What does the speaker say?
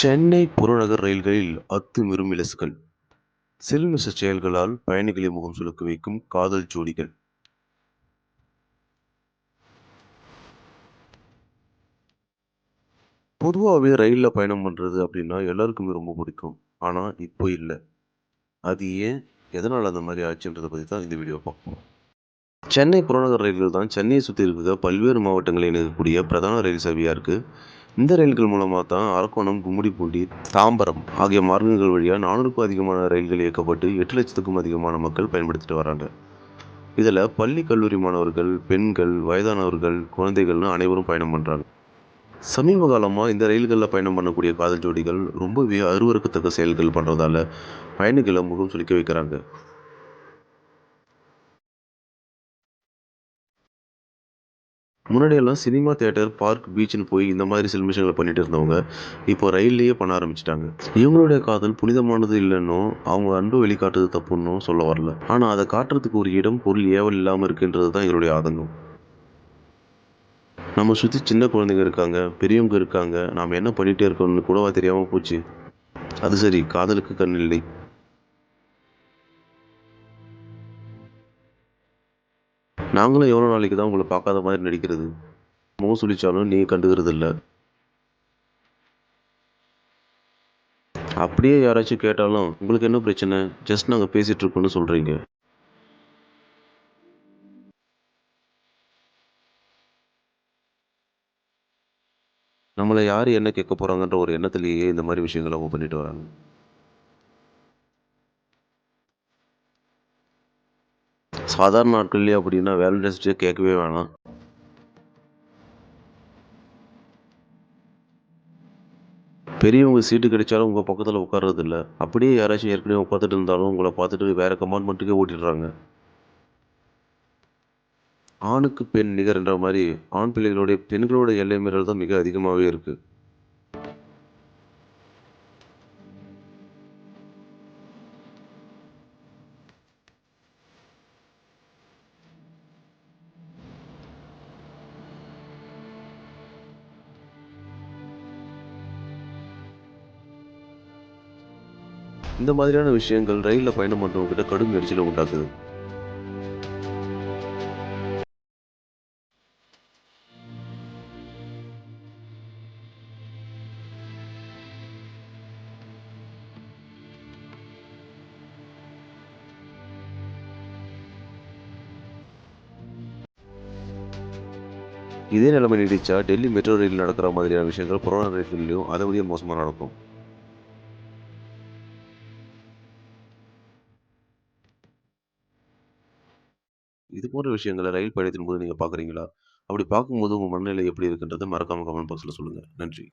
சென்னை புறநகர் ரயில்களில் அத்துமீறும் இலசுகள். சில்மிஷ செயல்களால் பயணிகளை முகம் சுலுக்க வைக்கும் காதல் ஜோடிகள். பொதுவாகவே ரயிலில் பயணம் பண்ணுறது அப்படின்னா எல்லாருக்குமே ரொம்ப பிடிக்கும். ஆனால் இப்போ இல்லை. அது ஏன்? எதனால் அந்த மாதிரி ஆச்சுன்றதை பற்றி தான் இந்த வீடியோ பார்ப்போம். சென்னை புறநகர் ரயில்கள் தான் சென்னையை சுற்றி இருக்கிற பல்வேறு மாவட்டங்களை இணைக்கக்கூடிய பிரதான ரயில் சேவையாக இருக்குது இந்த ரயில்கள் மூலமாக தான் அரக்கோணம் கும்மிடிப்பூண்டி தாம்பரம் ஆகிய மார்க்கங்கள் வழியாக நானூறுக்கும் அதிகமான ரயில்கள் இயக்கப்பட்டு எட்டு லட்சத்துக்கும் அதிகமான மக்கள் பயன்படுத்திட்டு வராங்க. இதில் பள்ளி கல்லூரி மாணவர்கள் பெண்கள் வயதானவர்கள் குழந்தைகள்னு அனைவரும் பயணம் பண்ணுறாங்க சமீப காலமாக இந்த ரயில்களில் பயணம் பண்ணக்கூடிய காதல் ஜோடிகள் ரொம்பவே அருவருக்கத்தக்க செயல்கள் பண்ணுறதால பயணிகளை முகம் சுளிக்க வைக்கிறாங்க. முன்னாடியெல்லாம் சினிமா தேட்டர் பார்க் பீச்சுன்னு போய் இந்த மாதிரி சில்மிஷங்களை பண்ணிட்டு இருந்தவங்க இப்போ ரயில்லையே பண்ண ஆரம்பிச்சிட்டாங்க. இவங்களுடைய காதல் புனிதமானது இல்லைன்னும் அவங்க அன்பு வெளிக்காட்டுறது தப்புன்னும் சொல்ல வரல. ஆனால் அதை காட்டுறதுக்கு ஒரு இடம் பொருள் ஏவல் இல்லாமல் இருக்குன்றது தான் எங்களுடைய ஆதங்கம். நம்ம சுற்றி சின்ன குழந்தைங்க இருக்காங்க பெரியவங்க இருக்காங்க நாம் என்ன பண்ணிகிட்டே இருக்கோம்னு கூடவா தெரியாமல் போச்சு. அது சரி காதலுக்கு கண் இல்லை. நாங்களும் எவ்வளோ நாளைக்கு தான் உங்களை பார்க்காத மாதிரி நடிக்கிறது? முகம் சுழிச்சாலும் நீ கண்டுக்கிறது இல்லை அப்படியே யாராச்சும் கேட்டாலும் உங்களுக்கு என்ன பிரச்சனை? ஜஸ்ட் நாங்கள் பேசிகிட்டு இருக்கோம்னு சொல்கிறீங்க நம்மளை யார் என்ன கேட்க போகிறாங்கன்ற ஒரு எண்ணத்துலேயே இந்த மாதிரி விஷயங்களை அவங்க பண்ணிட்டு வராங்க. சாதாரண நாட்கள்லேயே அப்படின்னா வேலண்டைன்ஸ் டே கேட்கவே வேணாம். பெரியவங்க சீட்டு கிடைச்சாலும் உங்கள் பக்கத்தில் உட்கார்றதில்ல. அப்படியே யாராச்சும் ஏற்கனவே உட்காந்துட்டு இருந்தாலும் உங்களை பார்த்துட்டு வேறு கமாண்ட்மெண்ட்டுக்கே ஓட்டிடுறாங்க. ஆணுக்கு பெண் நிகர்ன்ற மாதிரி ஆண் பிள்ளைகளுடைய பெண்களோட எல்லை மீறல் தான் மிக அதிகமாகவே இருக்குது இந்த மாதிரியான விஷயங்கள் ரயிலில் பயணம் பண்ணுறவங்க கிட்ட கடும் எரிச்சலை உண்டாக்குது. இதே நிலைமை நீடிச்சா டெல்லி மெட்ரோ ரயில் நடக்கிற மாதிரியான விஷயங்கள் புறநகர் ரயில்கள்லையும் அதை விட மோசமாக நடக்கும். இது போன்ற விஷயங்களை ரயில் பயணத்தின் போது நீங்கள் பார்க்குறீங்களா? அப்படி பார்க்கும்போது உங்கள் மனநிலை எப்படி இருக்குன்றதை மறக்காமல் கமெண்ட் பாக்ஸில் சொல்லுங்கள் நன்றி.